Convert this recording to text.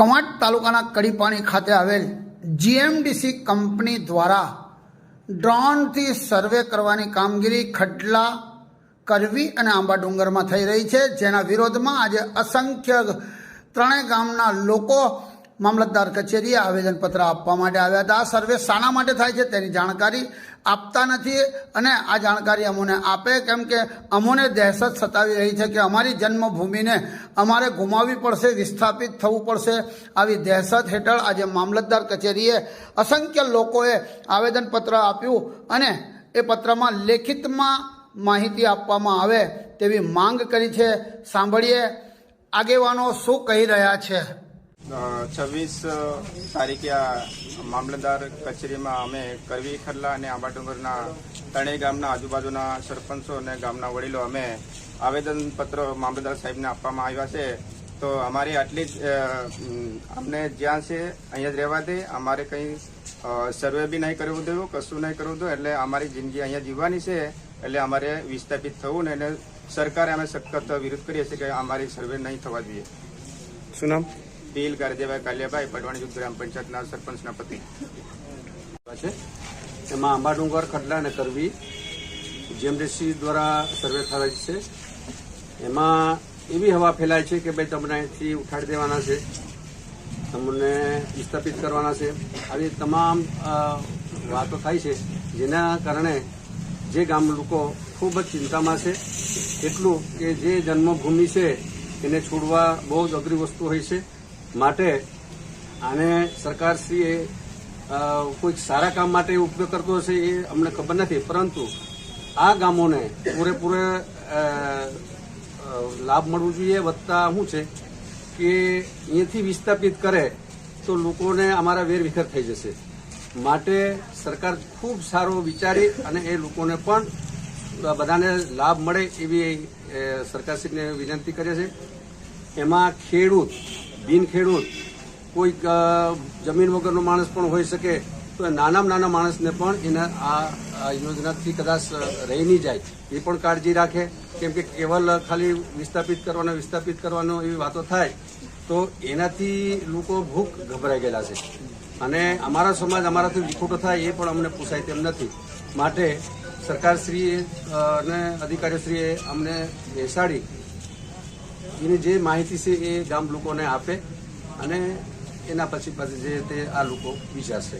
કવાંટ તાલુકાના કડીપાણી ખાતે આવેલ જીએમડીસી કંપની દ્વારા ડ્રોનથી સર્વે કરવાની કામગીરી ખડલા કરવી અને આંબા ડુંગરમાં થઈ રહી છે. જેના વિરોધમાં આજે અસંખ્ય ત્રણેય ગામના લોકો મામલતદાર કચેરીએ આવેદનપત્ર આપવા માટે આવ્યા હતા. આ સર્વે શાના માટે થાય છે તેની જાણકારી આપતા નથી અને આ જાણકારી અમોને આપે. કેમ કે અમોને દહેશત સતાવી રહી છે કે અમારી જન્મભૂમિને અમારે ગુમાવવી પડશે, વિસ્થાપિત થવું પડશે. આવી દહેશત હેઠળ આજે મામલતદાર કચેરીએ અસંખ્ય લોકોએ આવેદનપત્ર આપ્યું અને એ પત્રમાં લેખિતમાં માહિતી આપવામાં આવે તેવી માંગ કરી છે. સાંભળીએ આગેવાનો શું કહી રહ્યા છે. છવ્વીસ તારીખે આ મામલતદાર કચેરીમાં અમે કરવી ખરલા અને આંબાડુંગરના ત્રણેય ગામના આજુબાજુના સરપંચો અને ગામના વડીલો અમે આવેદનપત્ર મામલતદાર સાહેબને આપવામાં આવ્યા છે. તો અમારી આટલી જ અમને જ્યાં છે, અહીંયા જ રહેવા દે. અમારે કંઈ સર્વે બી નહીં કરવું દેવું કશું નહીં કરવું દો એટલે અમારી જિંદગી અહીંયા જીવવાની છે, એટલે અમારે વિસ્થાપિત થવું ને એને સરકારે અમે સખત વિરોધ કરીએ છીએ કે અમારી સર્વે નહીં થવા જોઈએ શું નામ? બિલ ગારદેભાઈ કાલિયાભાઈ પડવાણી જૂથ ગ્રામ પંચાયતના સરપંચના પતિ. છે એમાં આંબાડુંગર ખડલા અને કરવી જીએમડીસી દ્વારા સર્વે થયેલ છે. એમાં એવી હવા ફેલાય છે કે ભાઈ તમને અહીંથી ઉઠાડી દેવાના છે, તમને વિસ્થાપિત કરવાના છે. આવી તમામ વાતો થાય છે, જેના કારણે જે ગામ લોકો ખૂબ જ ચિંતામાં છે, એટલું કે જે જન્મભૂમિ છે, એને છોડવા બહુ જ અઘરી વસ્તુ હોય છે. માટે આને સરકારશ્રીએ કોઈક સારા કામ માટે ઉપયોગ કરતો હશે એ અમને ખબર નથી. પરંતુ આ ગામોને પૂરેપૂરે લાભ મળવું જોઈએ વધતા શું છે કે અહીંયાથી વિસ્થાપિત કરે તો લોકોને અમારા વેર વિખર થઈ જશે. માટે સરકાર ખૂબ સારો વિચારી અને એ લોકોને પણ બધાને લાભ મળે એવી સરકારશ્રીને વિનંતી કરે છે એમાં ખેડૂત બિન ખેડૂત, કોઈક જમીન વગરનો માણસ પણ હોઈ શકે, તો નાનામાં નાના માણસને પણ એના આ આ યોજનાથી કદાચ રહી નહીં જાય. એ પણ કાળજી રાખે. કેમ કે કેવલ ખાલી વિસ્થાપિત કરવાનો વિસ્થાપિત કરવાનો એવી વાતો થાય, તો એનાથી લોકો ભૂખ ગભરાઈ ગયેલા છે. અને અમારા સમાજ અમારાથી વિખોટો થાય એ પણ અમને પૂછાય તેમ નથી. માટે સરકારશ્રીએ અને અધિકારીશ્રીએ અમને બેસાડી એની જે માહિતી છે એ ગામ લોકોને આપે અને એના પછી પછી જે તે આ લોકો વિચારશે.